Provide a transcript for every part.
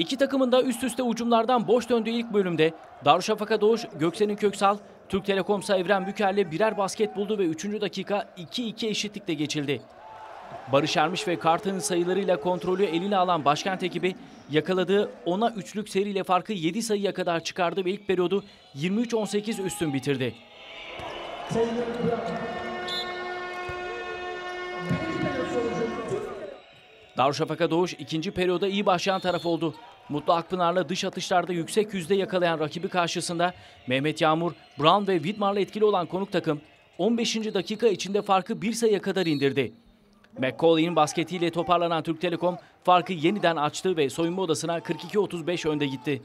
İki takımın da üst üste ucumlardan boş döndüğü ilk bölümde Darüşşafaka Doğuş, Göksen'in Köksal, Türk Telekom'sa Evren Büker'le birer basket buldu ve 3. dakika 2-2 eşitlikle geçildi. Barış Ermiş ve Carter'ın sayılarıyla kontrolü eline alan başkent ekibi yakaladığı 10'a 3'lük seriyle farkı 7 sayıya kadar çıkardı ve ilk periyodu 23-18 üstün bitirdi. Darüşşafaka Doğuş ikinci periyoda iyi başlayan taraf oldu. Mutlu Akpınar'la dış atışlarda yüksek yüzde yakalayan rakibi karşısında Mehmet Yağmur, Brown ve Widmar'la etkili olan konuk takım 15. dakika içinde farkı bir sayıya kadar indirdi. McCauley'in basketiyle toparlanan Türk Telekom farkı yeniden açtı ve soyunma odasına 42-35 önde gitti.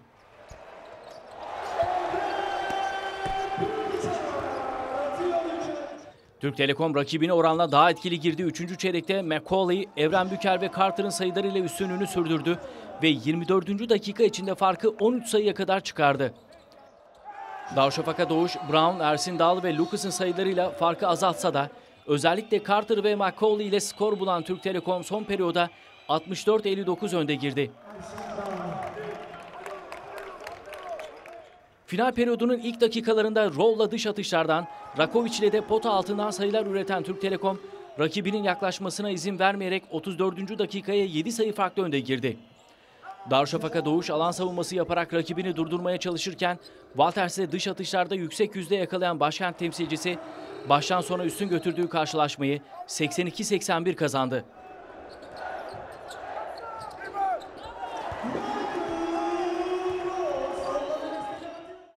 Türk Telekom rakibine oranla daha etkili girdi. Üçüncü çeyrekte McCauley, Evren Büker ve Carter'ın sayılarıyla üstünlüğünü sürdürdü ve 24. dakika içinde farkı 13 sayıya kadar çıkardı. Darüşşafaka Doğuş, Brown, Ersin Dağlı ve Lucas'ın sayılarıyla farkı azaltsa da özellikle Carter ve McCauley ile skor bulan Türk Telekom son periyoda 64-59 önde girdi. Final periyodunun ilk dakikalarında rolla dış atışlardan, Rakovic ile de pota altından sayılar üreten Türk Telekom, rakibinin yaklaşmasına izin vermeyerek 34. dakikaya 7 sayı farklı önde girdi. Darüşşafaka doğuş alan savunması yaparak rakibini durdurmaya çalışırken Walters'e dış atışlarda yüksek yüzde yakalayan başkent temsilcisi baştan sona üstün götürdüğü karşılaşmayı 82-81 kazandı.